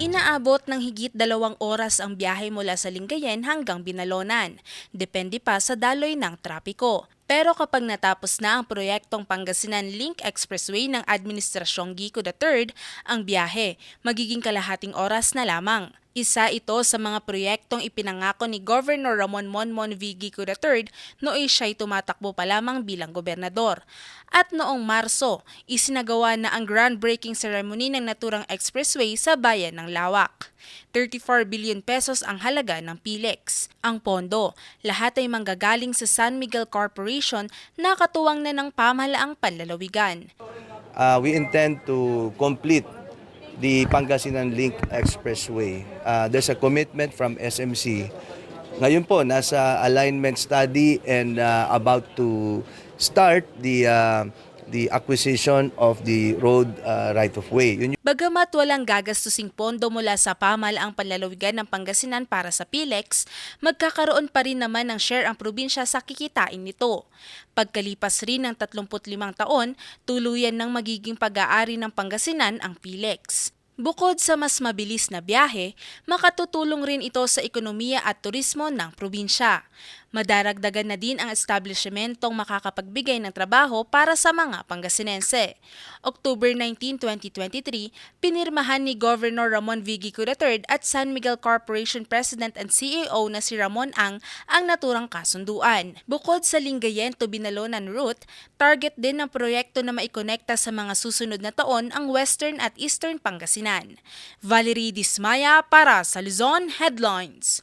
Inaabot ng higit dalawang oras ang biyahe mula sa Lingayen hanggang Binalonan. Depende pa sa daloy ng trapiko. Pero kapag natapos na ang proyektong Pangasinan Link Expressway ng Administrasyong Gico III, ang biyahe magiging kalahating oras na lamang. Isa ito sa mga proyektong ipinangako ni Governor Ramon Monmon V. Gico III nooy siya'y tumatakbo pa lamang bilang gobernador. At noong Marso, isinagawa na ang groundbreaking ceremony ng naturang expressway sa bayan ng Lawak. 34 billion pesos ang halaga ng PILEX. Ang pondo, lahat ay manggagaling sa San Miguel Corporation na katuwang na ng pamahalaang panlalawigan. uh, we intend to complete the Pangasinan Link Expressway. Uh, there's a commitment from SMC. Ngayon po, nasa alignment study and uh, about to start the uh, the acquisition of the road uh, right of way. Yun Bagamat walang gagastusing pondo mula sa pamahalaang panlalawigan ng Pangasinan para sa PILEX, magkakaroon pa rin naman ng share ang probinsya sa kikitain nito. Pagkalipas rin ng 35 taon, tuluyan ng magiging pag-aari ng Pangasinan ang PILEX. Bukod sa mas mabilis na biyahe, makatutulong rin ito sa ekonomiya at turismo ng probinsya. Madaragdagan na din ang establishmentong makakapagbigay ng trabaho para sa mga Pangasinense. October 19, 2023, pinirmahan ni Governor Ramon V. Gico III at San Miguel Corporation President and CEO na si Ramon Ang ang naturang kasunduan. Bukod sa Lingayen to Binalonan route, target din ng proyekto na maikonekta sa mga susunod na taon ang Western at Eastern Pangasinan. Valerie Dismaya para sa Luzon Headlines.